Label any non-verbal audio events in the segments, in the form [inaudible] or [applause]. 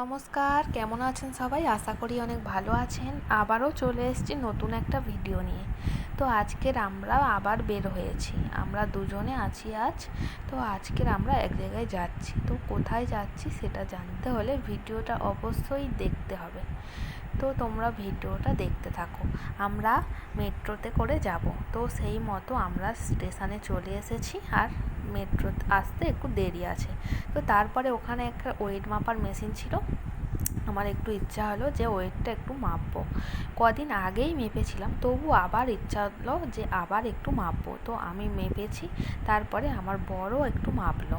নমস্কার, কেমন আছেন সবাই? আশা করি অনেক ভালো আছেন। আবারও চলে এসেছি নতুন একটা ভিডিও নিয়ে। তো আজকের আমরা আবার বের হয়েছি। আমরা দুজনে আছি আজ। তো আজকের আমরা এক জায়গায় যাচ্ছি। তো কোথায় যাচ্ছি সেটা জানতে হলে ভিডিওটা অবশ্যই দেখতে হবে। তো তোমরা ভিডিওটা দেখতে থাকো। আমরা মেট্রোতে করে যাব। তো সেই মতো আমরা স্টেশনে চলে এসেছি। আর মেট্রো আসতে একটু দেরি আছে। তো তারপরে ওখানে একটা ওয়েট মাপার মেশিন ছিল। আমার একটু ইচ্ছা হলো যে ওয়েটটা একটু মাপবো। কদিন আগেই মেপেছিলাম, তবু আবার ইচ্ছা হলো যে আবার একটু মাপবো। তো আমি মেপেছি, তারপরে আমার বড় একটু মাপলো।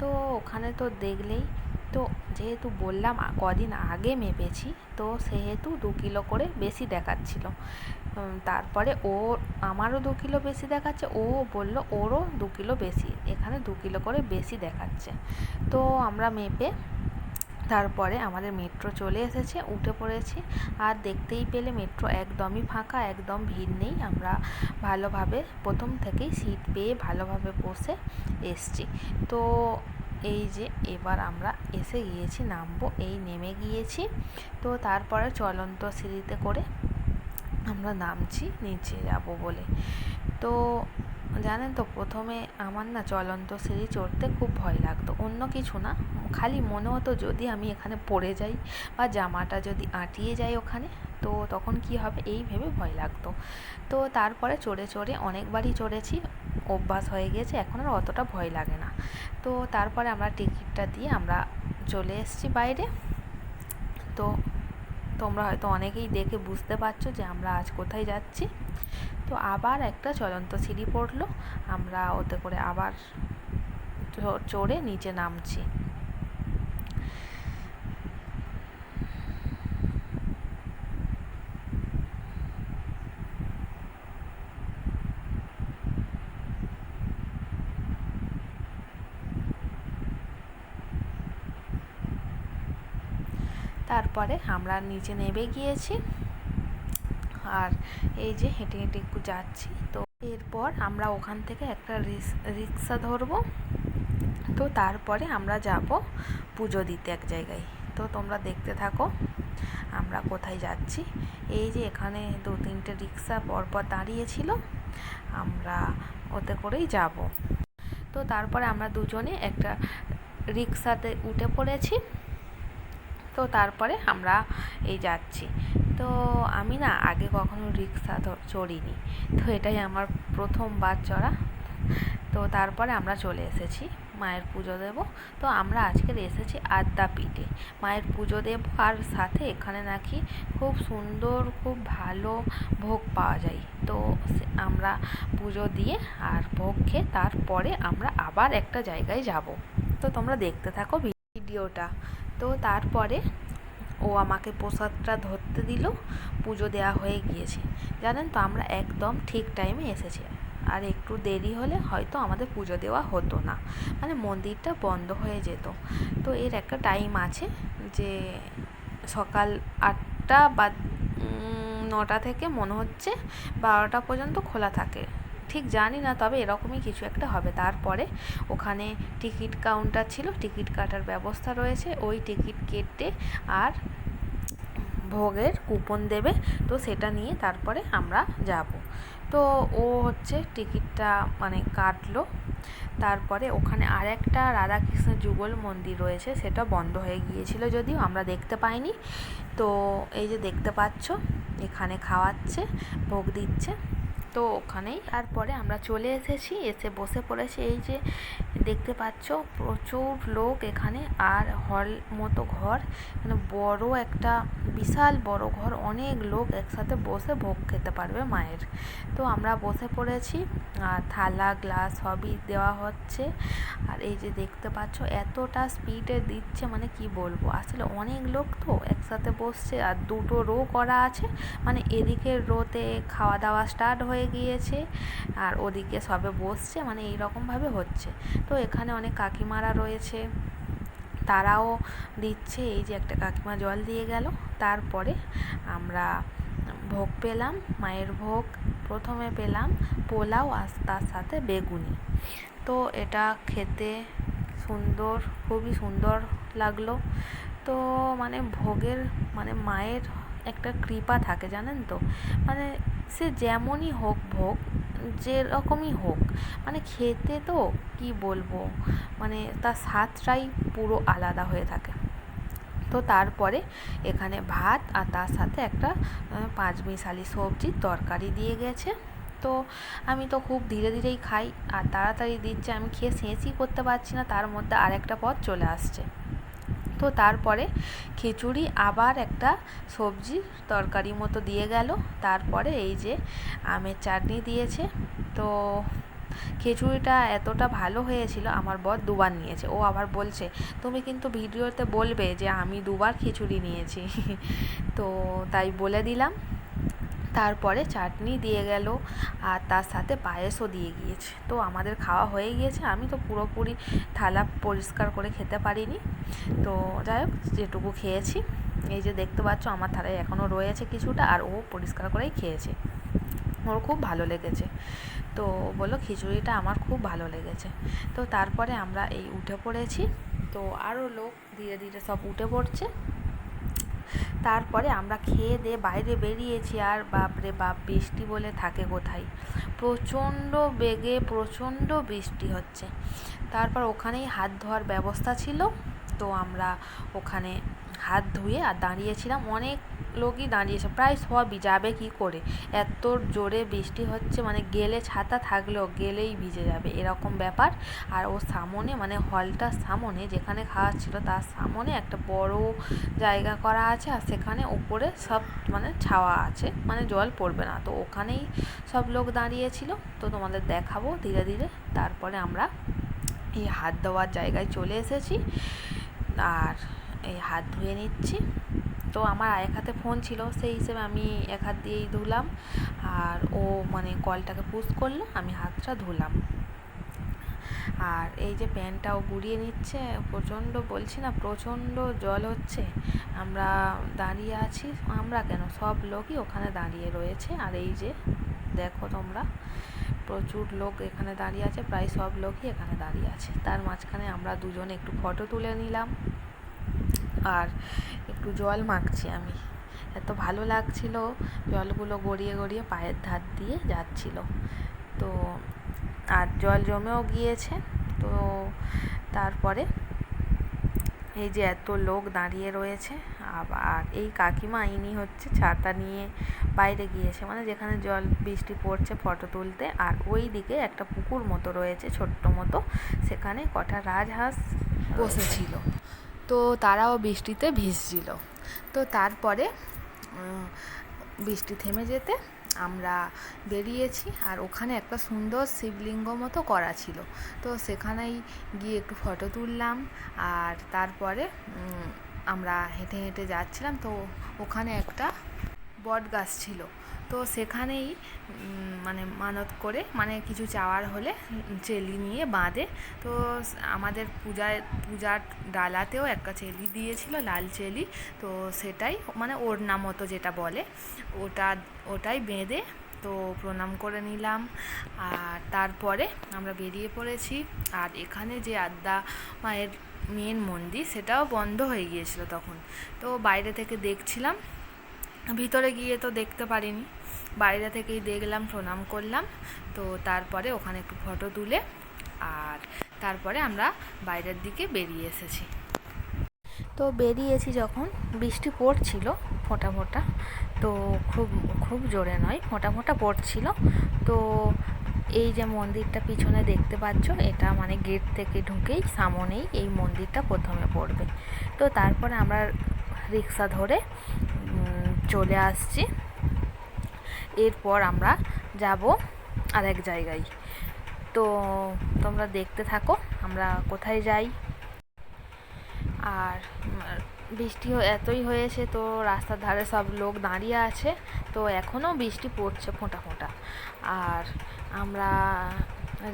তো ওখানে তো দেখলেই, তো যেহেতু বললাম, কদিন আগে মেপেছি, তো সেহেতু দু কিলো করে বেশি দেখাচ্ছিল। তারপরে ও, আমারও দু কিলো বেশি দেখাচ্ছে, ও বলল ওরও দু কিলো বেশি, এখানে দু কিলো করে বেশি দেখাচ্ছে। তো আমরা মেপে, তারপরে আমাদের মেট্রো চলে এসেছে, উঠে পড়েছি। আর দেখতেই পেলে মেট্রো একদমই ফাঁকা, একদম ভিড় নেই। আমরা ভালোভাবে প্রথম থেকেই সিট পেয়ে ভালোভাবে বসে এসছি। তো এই যে এবার আমরা এসে গিয়েছি, নামবো, এই নেমে গিয়েছি। তো তারপরে চলন্ত সিঁড়িতে করে আমরা নামছি, নিচে যাব বলে। তো জানেন তো, প্রথমে আমার না চলন্ত সিঁড়ি চড়তে খুব ভয় লাগতো। অন্য কিছু না, খালি মনে হতো যদি আমি এখানে পড়ে যাই বা জামাটা যদি আঁটিয়ে যাই ওখানে, তো তখন কি হবে এই ভেবে ভয় লাগতো। তো তারপরে চড়ে চড়ে অনেকবারই চড়েছি, অভ্যাস হয়ে গিয়েছে, এখন আর অতটা ভয় লাগে না। তো তারপরে আমরা টিকিটটা দিয়ে আমরা চলে এসেছি বাইরে। তো তোমরা হয়তো অনেকেই দেখে বুঝতে পারছ যে আমরা আজ কোথায় যাচ্ছি। তো আবার একটা চলন্ত সিঁড়ি পড়ল, আমরা ওতে করে আবার চড়ে নিচে নামছি। তারপরে আমরা নিচে নেমে গিয়েছি। আর এই যে হেঁটে হেঁটে একটু যাচ্ছি। তো এরপর আমরা ওখান থেকে একটা রিক্সা ধরবো। তো তারপরে আমরা যাব পুজো দিতে এক জায়গায়। তো তোমরা দেখতে থাকো আমরা কোথায় যাচ্ছি। এই যে এখানে দু তিনটে রিক্সা পরপর দাঁড়িয়েছিল। আমরা ওতে করেই যাব। তো তারপরে আমরা দুজনে একটা রিক্সাতে উঠে পড়েছি। তো তারপরে আমরা এই যাচ্ছি। তো আমি না আগে কখনো রিক্সা চড়িনি। তো এটাই আমার প্রথমবার চড়া। তো তারপরে আমরা চলে এসেছি মায়ের পুজো দেব। তো আমরা আজকের এসেছি আদ্যাপীঠে। মায়ের পুজো দেব আর সাথে এখানে নাকি খুব সুন্দর, খুব ভালো ভোগ পাওয়া যায়। তো আমরা পুজো দিয়ে আর ভোগ খেয়ে তারপরে আমরা আবার একটা জায়গায় যাব। তো তোমরা দেখতে থাকো ভিডিওটা। তো তারপরে ও আমাকে প্রসাদটা ধরতে দিল, পুজো দেওয়া হয়ে গিয়েছে। জানেন তো, আমরা একদম ঠিক টাইমে এসেছি। আর একটু দেরি হলে হয়তো আমাদের পুজো দেওয়া হতো না। মানে মন্দিরটা বন্ধ হয়ে যেত। তো এর একটা টাইম আছে যে সকাল আটটা বা নটা থেকে মনে হচ্ছে বারোটা পর্যন্ত খোলা থাকে। ঠিক জানি না, তবে এরকমই কিছু একটা হবে। তারপরে ওখানে টিকিট কাউন্টার ছিল, টিকিট কাটার ব্যবস্থা রয়েছে। ওই টিকিট কেটে আর ভোগের কুপন দেবে, তো সেটা নিয়ে তারপরে আমরা যাব। তো ও হচ্ছে টিকিটটা মানে কাটলো। তারপরে ওখানে আর একটা রাধাকৃষ্ণ যুগল মন্দির রয়েছে, সেটা বন্ধ হয়ে গিয়েছিল যদিও, আমরা দেখতে পাইনি। তো এই যে দেখতে পাচ্ছ, এখানে খাওয়াচ্ছে, ভোগ দিচ্ছে। তো ওখানেই। তারপরে আমরা চলে এসেছি, এসে বসে পড়েছি। এই যে দেখতে পাচ্ছ, প্রচুর লোক এখানে আর হল মতো ঘর। মানে বড় একটা, বিশাল বড় ঘর। অনেক লোক একসাথে বসে ভোগ খেতে পারবে মায়ের। তো আমরা বসে পড়েছি, আর থালা, গ্লাস সবই দেওয়া হচ্ছে। আর এই যে দেখতে পাচ্ছ, এতটা স্পিডে দিচ্ছে মানে কি বলব? আসলে অনেক লোক তো একসাথে বসছে আর দুটো রো করা আছে। মানে এদিকের রোতে খাওয়া দাওয়া স্টার্ট হয়ে গিয়েছে আর ওদিকে সবে বসছে। মানে এইরকমভাবে হচ্ছে। তো এখানে অনেক কাকিমারা রয়েছে। তারাও দিচ্ছে। এই যে একটা কাকিমা জল দিয়ে গেল। তারপরে আমরা ভোগ পেলাম, মায়ের ভোগ প্রথমে পেলাম পোলাও আর তার সাথে বেগুনি। তো এটা খেতে সুন্দর, খুবই সুন্দর লাগল। তো মানে ভোগের মানে মায়ের একটা কৃপা থাকে, জানেন তো? মানে সে যেমনই হোক ভোগ, যেরকমই হোক মানে খেতে তো কি বলব? মানে তার স্বাদটাই পুরো আলাদা হয়ে থাকে। তো তারপরে এখানে ভাত আর তার সাথে একটা পাঁচ মিশালি সবজির তরকারি দিয়ে গেছে। তো আমি তো খুব ধীরে ধীরেই খাই আর তাড়াতাড়ি দিচ্ছে, আমি খেয়ে শেষই করতে পারছি না, তার মধ্যে আরেকটা পথ চলে আসছে। তো তারপরে খিচুড়ি আবার একটা সবজি তরকারি মতো দিয়ে গেল। তারপরে এই যে আমের চাটনি দিয়েছে। তো খিচুড়িটা এতটা ভালো হয়েছিল, আমার বর দুবার নিয়েছে। ও আবার বলছে, তুমি কিন্তু ভিডিওতে বলবে যে আমি দুবার খিচুড়ি নিয়েছি। [laughs] তো তাই বলে দিলাম। তারপরে চাটনি দিয়ে গেল আর তার সাথে পায়েসও দিয়ে গিয়েছে। তো আমাদের খাওয়া হয়ে গিয়েছে। আমি তো পুরোপুরি থালা পরিষ্কার করে খেতে পারিনি। তো যাই হোক, যেটুকু খেয়েছি। এই যে দেখতে পাচ্ছ, আমার থালায় এখনও রয়েছে কিছুটা আর ও পরিষ্কার করেই খেয়েছে। ওর খুব ভালো লেগেছে। তো বলল খিচুড়িটা আমার খুব ভালো লেগেছে। তো তারপরে আমরা এই উঠে পড়েছি। তো আরও লোক ধীরে ধীরে সব উঠে পড়ছে। তারপরে আমরা খেয়ে দিয়ে বাইরে বেরিয়েছি আর বাপরে বাপ, বৃষ্টি বলে থাকে কোথায়? প্রচণ্ড বেগে প্রচণ্ড বৃষ্টি হচ্ছে। তারপর ওখানেই হাত ধোয়ার ব্যবস্থা ছিল। তো আমরা ওখানে হাত ধুয়ে আর দাঁড়িয়েছিলাম। অনেক লোকই দাঁড়িয়েছে। প্রায় সবই যাবে কী করে? এত জোরে বৃষ্টি হচ্ছে মানে গেলে ছাতা থাকলেও গেলেই ভিজে যাবে, এরকম ব্যাপার। আর ওর সামনে মানে হলটার সামনে, যেখানে খাওয়াচ্ছিল তার সামনে একটা বড় জায়গা করা আছে, আর সেখানে উপরে সব মানে ছাওয়া আছে মানে জল পড়বে না। তো ওখানেই সব লোক দাঁড়িয়েছিল। তো তোমাদের দেখাবো ধীরে ধীরে, তারপরে আমরা এই হাত দেওয়ার জায়গায় চলে এসেছি। আর এই হাত ধুয়ে নিচ্ছি। তো আমার এক হাতে ফোন ছিল, সেই হিসেবে আমি এক হাত দিয়েই ধুলাম। আর ও মানে কলটাকে পুশ করল, আমি হাতটা ধুলাম। আর এই যে প্যান্টটাও গুড়িয়ে নিচ্ছে, প্রচণ্ড বলছি না, প্রচণ্ড জল হচ্ছে। আমরা দাঁড়িয়ে আছি, আমরা কেন? সব লোকই ওখানে দাঁড়িয়ে রয়েছে। আর এই যে দেখো তোমরা, প্রচুর লোক এখানে দাঁড়িয়ে আছে, প্রায় সব লোকই এখানে দাঁড়িয়ে আছে। তার মাঝখানে আমরা দুজনে একটু ফটো তুলে নিলাম। আর একটু জল মাখছি আমি। এত ভালো লাগছিল, জলগুলো গড়িয়ে গড়িয়ে পায়ের ধার দিয়ে যাচ্ছিল। তো আর জল জমেও গিয়েছে, তো তারপরে এই যে এত লোক দাঁড়িয়ে রয়েছে, আবার এই কাকিমা ইনি হচ্ছে ছাতা নিয়ে বাইরে গিয়েছে। মানে যেখানে জল বৃষ্টি পড়ছে ফটো তুলতে, আর ওই দিকে একটা পুকুর মতো রয়েছে, ছোট্ট মতো। সেখানে কটা রাজহাঁস বসেছিল। তো তারাও বৃষ্টিতে ভিজছিল। তো তারপরে বৃষ্টি থেমে যেতে আমরা বেরিয়েছি আর ওখানে একটা সুন্দর শিবলিঙ্গ মতো করা ছিল। তো সেখানেই গিয়ে একটু ফটো তুললাম আর তারপরে আমরা হেঁটে হেঁটে যাচ্ছিলাম। তো ওখানে একটা বট গাছ ছিল। তো সেখানেই মানে মানত করে মানে কিছু চাওয়ার হলে চেলি নিয়ে বাঁধে। তো আমাদের পূজায়, পূজার ডালাতেও একটা চেলি দিয়েছিল, লাল চেলি। তো সেটাই মানে ওড়না মতো যেটা বলে, ওটা, ওটাই বেঁধে তো প্রণাম করে নিলাম। আর তারপরে আমরা বেরিয়ে পড়েছি। আর এখানে যে আদ্যা মায়ের মেন মন্দির, সেটাও বন্ধ হয়ে গিয়েছিল তখন। তো বাইরে থেকে দেখছিলাম ভিতরে গিয়ে তো দেখতে পারিনি। বাইরে থেকেই দেখলাম, প্রণাম করলাম। তো তারপরে ওখানে একটু ফটো তুলে আর তারপরে আমরা বাইরের দিকে বেরিয়ে এসেছি। তো বেরিয়েছি যখন, বৃষ্টি পড়ছিল ফোঁটা ফোঁটা তো খুব খুব জোরে নয় ফোঁটা ফোঁটা পড়ছিল। তো এই যে মন্দিরটা পিছনে দেখতে পাচ্ছ, এটা মানে গেট থেকে ঢুকেই সামনেই এই মন্দিরটা প্রথমে পড়বে। তো তারপরে আমরা রিক্সা ধরে চলে আসছি। এরপর আমরা যাব আরেক জায়গায়। তো তোমরা দেখতে থাকো, আমরা কোথায় যাই। আর বৃষ্টি এতই হয়েছে তো রাস্তার ধারে সব লোক দাঁড়িয়ে আছে, তো এখনও বৃষ্টি পড়ছে ফোঁটা ফোঁটা। আর আমরা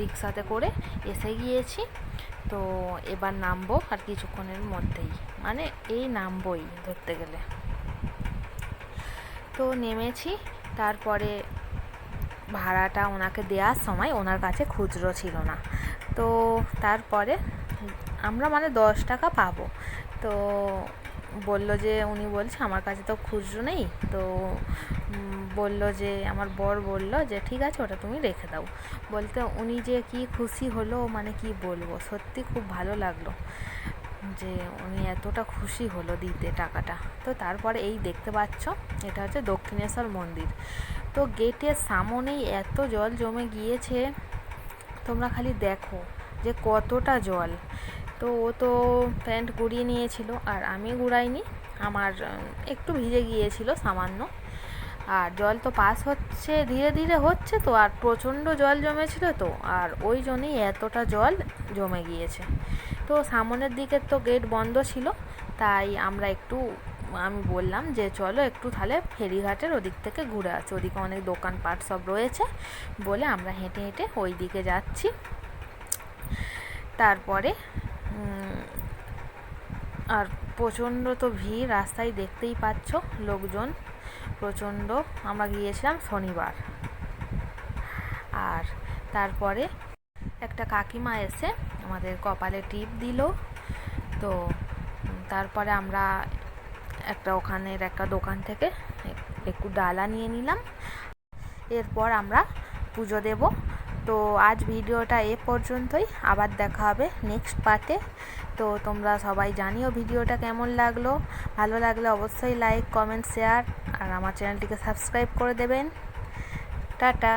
রিক্সাতে করে এসে গিয়েছি, তো এবার নামবো আর কিছুক্ষণের মধ্যেই। মানে এই নামবই ধরতে গেলে। তো নেমেছি। তারপরে ভাড়াটা ওনাকে দেওয়ার সময় ওনার কাছে খুচরো ছিল না। তো তারপরে আমরা মানে দশ টাকা পাবো। তো বলল যে, উনি বলছে, আমার কাছে তো খুচরো নেই। তো বলল যে, আমার বর বলল যে, ঠিক আছে, ওটা তুমি রেখে দাও। বলতে উনি যে কি খুশি হলো মানে কি বলব? সত্যি খুব ভালো লাগল। যে উনি এতটা খুশি হলো দিতে টাকাটা। তো তারপরে এই দেখতে পাচ্ছ, এটা হচ্ছে দক্ষিণেশ্বর মন্দির। তো গেটের সামনেই এত জল জমে গিয়েছে, তোমরা খালি দেখো যে কতটা জল। তো ও তো প্যান্ট গুড়িয়ে নিয়েছিল আর আমি গুড়াইনি, আমার একটু ভিজে গিয়েছিল সামান্য। আর জল তো পাস হচ্ছে, ধীরে ধীরে হচ্ছে তো, আর প্রচণ্ড জল জমেছিল তো, আর ওই জন্যই এতটা জল জমে গিয়েছে। তো সামনের দিকের তো গেট বন্ধ ছিল, তাই আমরা একটু, আমি বললাম যে চলো একটু তাহলে ফেরিঘাটের ওদিক থেকে ঘুরে আসি। ওদিকে অনেক দোকানপাট সব রয়েছে বলে আমরা হেঁটে হেঁটে ওই দিকে যাচ্ছি। তারপরে আর প্রচণ্ড তো ভিড়, রাস্তায় দেখতেই পাচ্ছ লোকজন। প্রচণ্ড, আমরা গিয়েছিলাম শনিবার। আর তারপরে একটা কাকিমা এসে আমাদের কপালে টিপ দিল। তো তারপরে আমরা একটা ওখানের একটা দোকান থেকে একটু ডালা নিয়ে নিলাম। এরপর আমরা পুজো দেব। তো আজ ভিডিওটা এ পর্যন্তই। আবার দেখা হবে নেক্সট পার্টে। তো তোমরা সবাই জানিও ভিডিওটা কেমন লাগল। ভালো লাগলে অবশ্যই লাইক, কমেন্ট, শেয়ার আর আমার চ্যানেলটিকে সাবস্ক্রাইব করে দেবেন। টাটা।